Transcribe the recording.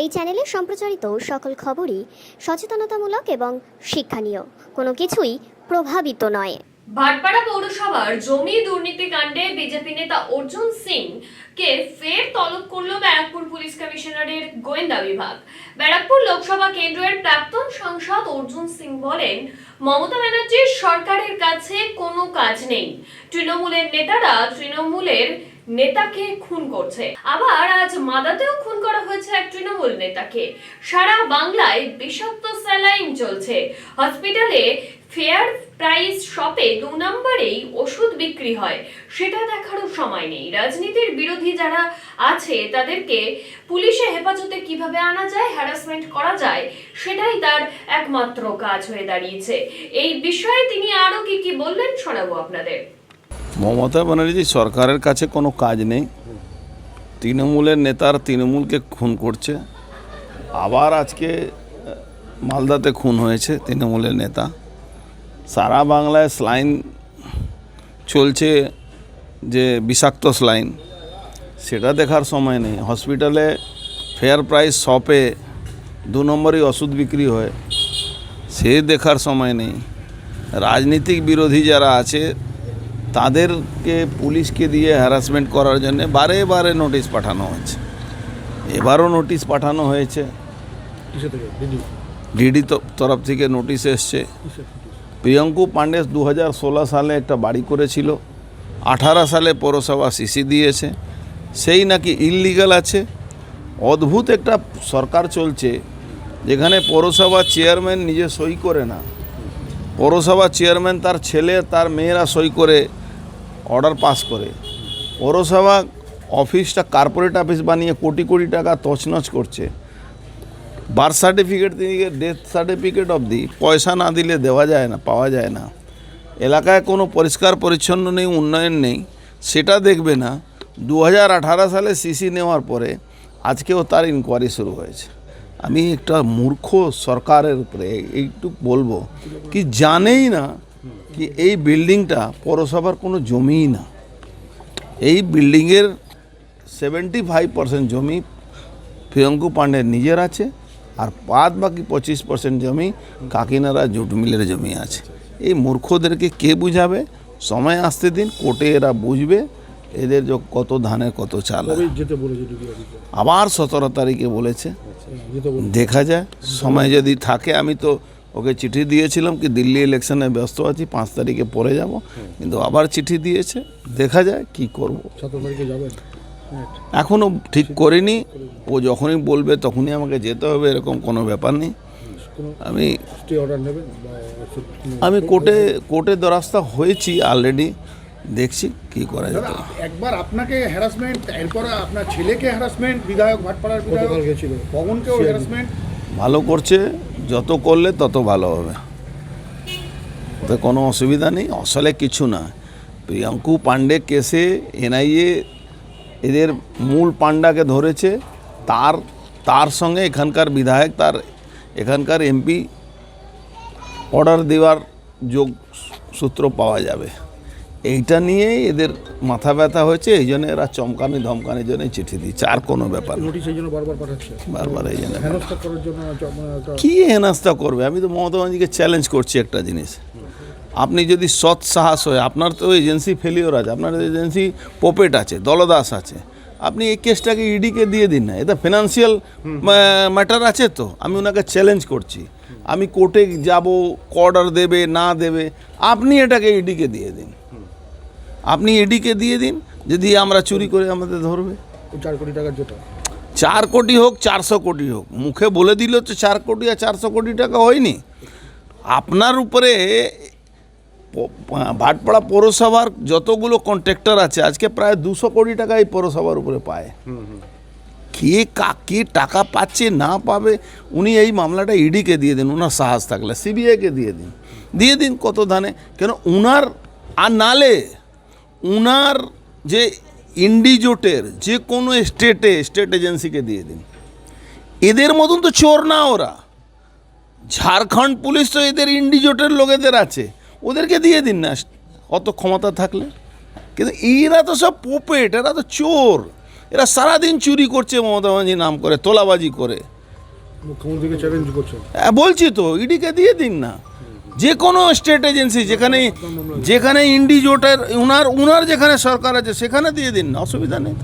এই চ্যানেলে সম্প্রচারিত সকল খবরই সচেতনতামূলক এবং শিক্ষণীয়। কোনো কিছুই প্রভাবিত নয়। ভাটপাড়া পৌরসভার জমি দুর্নীতি কাণ্ডে বিজেপি নেতা অর্জুন সিং কে ফের তলব করল ব্যারাকপুর পুলিশ কমিশনারের গোয়েন্দা বিভাগ। ব্যারাকপুর লোকসভা কেন্দ্রের প্রাক্তন সাংসদ অর্জুন সিং বলেন, মমতা ব্যানার্জির সরকারের কাছে কোনো কাজ নেই। তৃণমূলের নেতারা তৃণমূলের নেতাকে খুন করছে। আবার আজ মাদাতেও খুন করা তৃণমূল নেতাকে। সারা বাংলায় বিষাক্ত স্যালাইন চলছে। হসপিটালে ফেয়ার প্রাইস শপে দু নম্বরেই ওষুধ বিক্রি হয়। সেটা দেখারও সময় নেই। রাজনীতির বিরোধী যারা আছে, তাদেরকে পুলিশে হেফাজতে কীভাবে আনা যায় হ্যারাসমেন্ট করা যায়, সেটাই তার একমাত্র কাজ হয়ে দাঁড়িয়েছে। এই বিষয়ে তিনি আরও কি কি বললেন, শোনাবো আপনাদের। মমতা ব্যানার্জি, সরকারের কাছে কোনো কাজ নেই। তৃণমূলের নেতার তৃণমূলকে খুন করছে। আবার আজকে মালদাতে খুন হয়েছে তৃণমূলের নেতা। সারা বাংলায় স্লাইন চলছে যে বিষাক্ত স্লাইন, সেটা দেখার সময় নেই। হসপিটালে ফেয়ার প্রাইস শপে দু নম্বরই ওষুধ বিক্রি হয়, সে দেখার সময় নেই। রাজনীতিক বিরোধী যারা আছে তাদেরকে পুলিশকে দিয়ে হ্যারাসমেন্ট করার জন্য বারে বারে নোটিশ পাঠানো হয়েছে। এবারও নোটিশ পাঠানো হয়েছে। ডিডি? তরফ থেকে নোটিশ এসছে। প্রিয়ঙ্কু পাণ্ডে দু হাজার ষোলো সালে একটা বাড়ি করেছিল। আঠারো সালে পৌরসভা সিসি দিয়েছে। সেই নাকি ইললিগাল আছে। অদ্ভুত একটা সরকার চলছে যেখানে পৌরসভা চেয়ারম্যান নিজে সই করে না। পৌরসভা চেয়ারম্যান তার ছেলে তার মেয়েরা সই করে অর্ডার পাস করে। পৌরসভা অফিসটা কর্পোরেট অফিস বানিয়ে কোটি কোটি টাকা তছনছ করছে। বার্থ সার্টিফিকেট থেকে ডেথ সার্টিফিকেট অবধি পয়সা না দিলে দেওয়া যায় না, পাওয়া যায় না। এলাকায় কোনো পরিষ্কার পরিচ্ছন্ন নেই, উন্নয়ন নেই। সেটা দেখবে না। দু হাজার আঠারো সালে সিসি নেওয়ার পরে আজকেও তার ইনকোয়ারি শুরু হয়েছে। আমি একটা মূর্খ সরকারের উপরে এইটু বলব, কি জানেই না কি এই বিল্ডিংটা পৌরসভার কোনো জমিই না। এই বিল্ডিংয়ের সেভেন্টি ফাইভ পার্সেন্ট জমি প্রিয়ঙ্কু পাণ্ডের নিজের আছে আর বাদ বাকি পঁচিশ পার্সেন্ট জমি কাকিনারা জুট মিলের জমি আছে। এই মূর্খদেরকে কে বুঝাবে? সময় আসতে দিন কোর্টে এরা বুঝবে এদের যে কত ধানের কত চাল। আবার সতেরো তারিখে বলেছে। দেখা যায় সময় যদি থাকে আমি তো ওকে চিঠি দিয়েছিলাম কি দিল্লি ইলেকশনে ব্যস্ত আছি পাঁচ তারিখে পরে যাব। কিন্তু আবার চিঠি দিয়েছে দেখা যায় কি করব। এখনও ঠিক করিনি ও যখনই বলবে তখনই আমাকে যেতে হবে এরকম কোনো ব্যাপার নেই। আমি আমি কোর্টে কোর্টে দরাস্তা হয়েছি অলরেডি দেখছি কি করা যেতে দাদা একবার আপনাকে হ্যারাসমেন্ট এরপর আপনার ছেলেকে হ্যারাসমেন্ট বিধায়ক ভাটপাড়ার বিধায়ক গেছিল। পবনকেও হ্যারাসমেন্ট ভালো করছে, যত করলে তত ভালো হবে। ওতে কোনো অসুবিধা নেই, আসলে কিছু না। প্রিয়াঙ্কু পাণ্ডে কেসে এনআইএ এদের মূল পাণ্ডাকে ধরেছে, তার তার সঙ্গে এখানকার বিধায়ক, তার এখানকার এমপি অর্ডার দেওয়ার যোগ সূত্র পাওয়া যাবে। এইটা নিয়েই এদের মাথা ব্যথা হয়েছে এই জন্য এরা চমকানি ধমকানির জন্য চিঠি দিচ্ছে আর কোনো ব্যাপার বারবার এই জন্য মানে কি হেনাস্তা করবে? আমি তো মমতা ব্যানার্জিকে চ্যালেঞ্জ করছি একটা জিনিস। আপনি যদি সৎ সাহস হয় আপনার তো এজেন্সি ফেলিওর আছে আপনার এজেন্সি পোপেট আছে দলদাস আছে আপনি এই কেসটাকে ইডিকে দিয়ে দিন না। এটা ফিনান্সিয়াল ম্যাটার আছে তো আমি ওনাকে চ্যালেঞ্জ করছি। আমি কোর্টে যাব অর্ডার দেবে না দেবে আপনি এটাকে ইডিকে দিয়ে দিন। আপনি এডিকে দিয়ে দিন যদি আমরা চুরি করে আমাদের ধরবে। চার কোটি টাকার যেটা চার কোটি হোক চারশো কোটি হোক। মুখে বলে দিল তো চার কোটি আর চারশো কোটি টাকা হয়নি। আপনার উপরে ভাটপাড়া পৌরসভার যতগুলো কন্ট্রাক্টর আছে আজকে প্রায় দুশো কোটি টাকা এই পৌরসভার উপরে পায়। কে কাকে টাকা পাচ্ছে না পাবে উনি এই মামলাটা ইডিকে দিয়ে দিন ওনার সাহস থাকলে। সিবিআইকে দিয়ে দিন। দিয়ে দিন কত ধানে। কেন উনার আর নালে উনার যে ইন্ডিজোটের যে কোনো স্টেটে স্টেট এজেন্সিকে দিয়ে দিন। এদের মতন তো চোর না ওরা। ঝাড়খণ্ড পুলিশ তো এদের ইন্ডিজোটের লোকেদের আছে। ওদেরকে দিয়ে দিন না। অত ক্ষমতা থাকলে। কিন্তু এরা তো সব পোপেট এরা তো চোর। এরা সারাদিন চুরি করছে মমতা ব্যানার্জি নাম করে তোলাবাজি করে। মুখ্যমন্ত্রীকে চ্যালেঞ্জ করছেন। হ্যাঁ, বলছি তো ইডিকে দিয়ে দিন না। যে কোনো স্টেট এজেন্সি যেখানে যেখানে ইন্ডিজোটের, উনার উনার যেখানে সরকার আছে, সেখানে দিয়ে দিন, অসুবিধা নেই।